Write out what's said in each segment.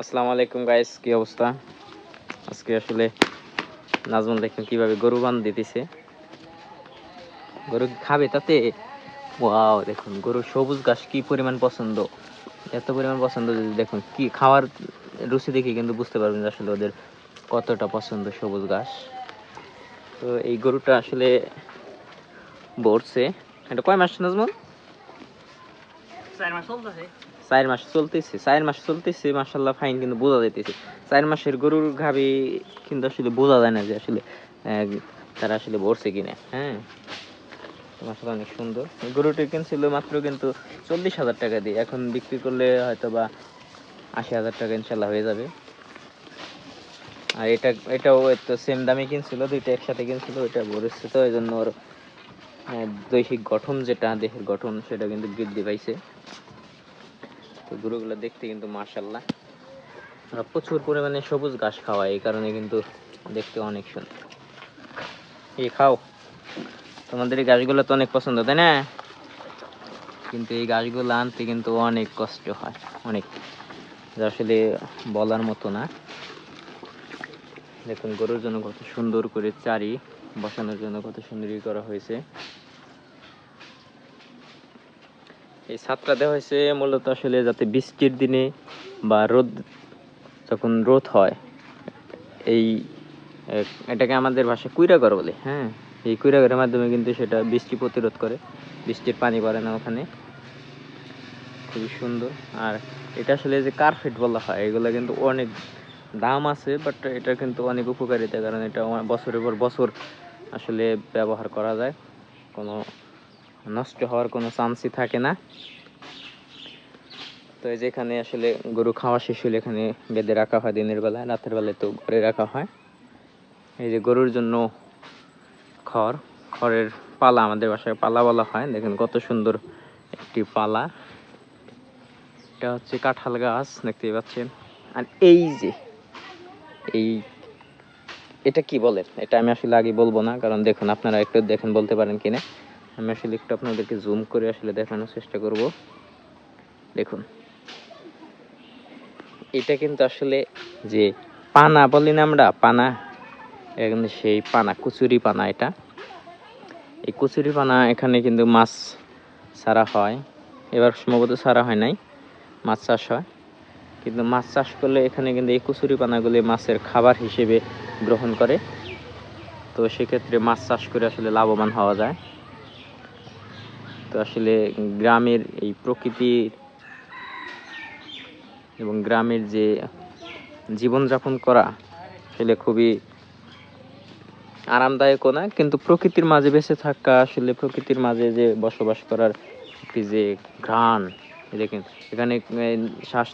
আসসালামু আলাইকুম গাইস কি অবস্থা? আজকে আসলে নাজমুল দেখেন কীভাবে গরু বান দিতেছে। গরু খাবে তাতে? ওয়াও, দেখুন গরুর সবুজ ঘাস, কি পরিমাণ পছন্দ। এত পরিমাণ পছন্দ দেখুন, কি খাওয়ার রুচি দেখে কিন্তু বুঝতে পারবেন যে আসলে ওদের কতটা পছন্দ সবুজ ঘাস। তো এই গরুটা আসলে বড়ছে। এটা কয় মাস নাজমুল? চার মাস চলতেছে। চার মাস চলতেছে মাসাল্লাহ ফাইন কিন্তু বোঝা যাইতেছে। চার মাসের গরুর গাবি কিন্তু আসলে বোঝা যায় না যে আসলে তারা আসলে কিনা হ্যাঁ? মাসাল্লাহ অনেক সুন্দর। গরুটি কিনছিল মাত্র কিন্তু চল্লিশ হাজার টাকা দিয়ে। এখন বিক্রি করলে হয়তো বা আশি হাজার টাকা ইনশাল্লাহ হয়ে যাবে। আর এটা, এটাও তো সেম দামে কিনছিল, দুইটা একসাথে কিনছিল, ওইটা ভরেছে তো এই জন্য ওর দৈহিক গঠন যেটা, দেহের গঠন, সেটা কিন্তু বৃদ্ধি পাইছে তো গরুগুলো দেখতে কিন্তু মাশাল্লাহ ওরা প্রচুর পরিমাণে সবুজ ঘাস খাওয়ায় এই কারণে কিন্তু দেখতে অনেক সুন্দর। এই খাও। তোমাদের এই গাছগুলো তো অনেক পছন্দ, তাই না? কিন্তু এই গাছগুলো আনতে কিন্তু অনেক কষ্ট হয়, অনেক। যা আসলে বলার মতো না। দেখুন, গরুর জন্য কত সুন্দর করে চারি বসানোর জন্য কত সুন্দরই করা হয়েছে। এই ছাদটা দেওয়া হয়েছে মূলত আসলে যাতে বৃষ্টির দিনে বা রোদ যখন রোদ হয়, এই এটাকে আমাদের ভাষায় কুইরাঘর বলে হ্যাঁ? এই কুইরাঘরের মাধ্যমে কিন্তু সেটা বৃষ্টি প্রতিরোধ করে, বৃষ্টির পানি পড়ে না ওখানে। খুবই সুন্দর। আর এটা আসলে যে কার্পেট বলা হয়, এগুলো কিন্তু অনেক দাম আছে বাট এটা কিন্তু অনেক উপকারিতা, কারণ এটা বছরের পর বছর আসলে ব্যবহার করা যায়। কোনো নষ্ট হওয়ার কোনো চান্সই থাকে না। তো এই যে এখানে আসলে গরু খাওয়া শেষ হলে এখানে বেঁধে রাখা হয় দিনের বেলায়, রাতের বেলায় তো ঘরে রাখা হয়। এই যে গরুর জন্য খড়, খড়ের পালা আমাদের বাসায় পালা বলা হয়। দেখেন কত সুন্দর একটি পালা। এটা হচ্ছে কাঁঠাল গাছ, দেখতেই পাচ্ছেন। আর এই যে, এই, এটা কি বলেন এটা আমি আসলে আগে বলব না, কারণ দেখুন, আপনারা একটু দেখেন, বলতে পারেন কিনা। আমি আসলে একটু আপনাদেরকে জুম করে আসলে দেখানোর চেষ্টা করব। দেখুন। এটা কিন্তু আসলে যে পানা বলি না আমরা, পানা কিন্তু সেই পানা, কুচুরি পানা এটা। এই কুচুরি পানা এখানে কিন্তু মাছ ছাড়া হয়। এবার সম্ভবত ছাড়া হয় নাই, মাছ চাষ হয়। কিন্তু মাছ চাষ করলে এখানে কিন্তু এই কুচুরি পানাগুলি মাছের খাবার হিসেবে গ্রহণ করে। তো সেক্ষেত্রে মাছ চাষ করে আসলে লাভবান হওয়া যায়। তো আসলে গ্রামের এই প্রকৃতির এবং গ্রামের যে জীবনযাপন করা আসলে খুবই আরামদায়কও না, কিন্তু প্রকৃতির মাঝে বেঁচে থাকা, আসলে প্রকৃতির মাঝে যে বসবাস করার একটি যে ঘ্রাণ দেখেন, এখানে শ্বাস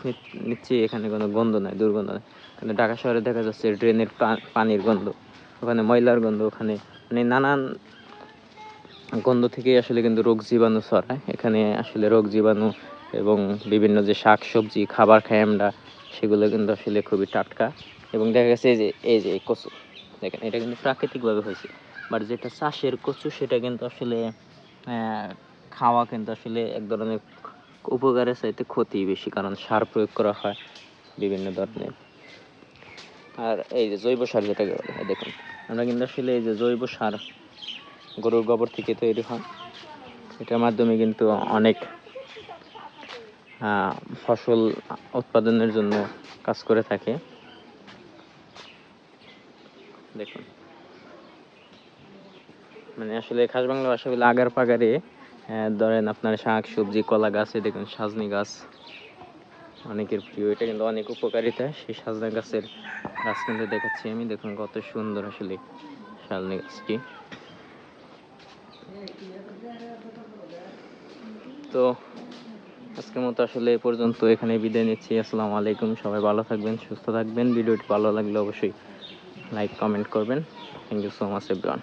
নিচ্ছি, এখানে কোনো গন্ধ নাই, দুর্গন্ধ নাই। কিন্তু ঢাকা শহরে দেখা যাচ্ছে ড্রেনের পানির গন্ধ, ওখানে ময়লার গন্ধ, ওখানে মানে নানান গন্ধ থেকেই আসলে কিন্তু রোগ জীবাণু ছড়ায়। এখানে আসলে রোগ জীবাণু এবং বিভিন্ন যে শাক সবজি খাবার খাই আমরা, সেগুলো কিন্তু আসলে খুবই টাটকা। এবং দেখা গেছে যে এই যে কচু, দেখেন এটা কিন্তু প্রাকৃতিকভাবে হয়েছে। বাট যেটা চাষের কচু, সেটা কিন্তু আসলে খাওয়া কিন্তু আসলে এক ধরনের উপকারের চাইতে ক্ষতি বেশি, কারণ সার প্রয়োগ করা হয় বিভিন্ন ধরনের। আর এই যে জৈব সার যেটাকে দেখুন, আমরা কিন্তু আসলে এই যে জৈব সার গরুর গোবর থেকে তৈরি হয় এটার মাধ্যমে কিন্তু অনেক ফসল উৎপাদনের জন্য কাজ করে থাকে। দেখুন। মানে আসলে খাস বাংলা ভাষা বলে আগার পাগারে ধরেন আপনার শাক, সবজি, কলা গাছে দেখুন সাজনি গাছ, অনেকের প্রিয়। এটা কিন্তু অনেক উপকারিতা। সেই সাজনা গাছের গাছ কিন্তু দেখাচ্ছি আমি। দেখুন কত সুন্দর আসলে সাজনি গাছটি। তো আজকের মতো আসলে এ পর্যন্ত এখানে বিদায় নিচ্ছি। আসসালামু আলাইকুম, সবাই ভালো থাকবেন, সুস্থ থাকবেন। ভিডিওটি ভালো লাগলে অবশ্যই লাইক কমেন্ট করবেন। Thank you so much everyone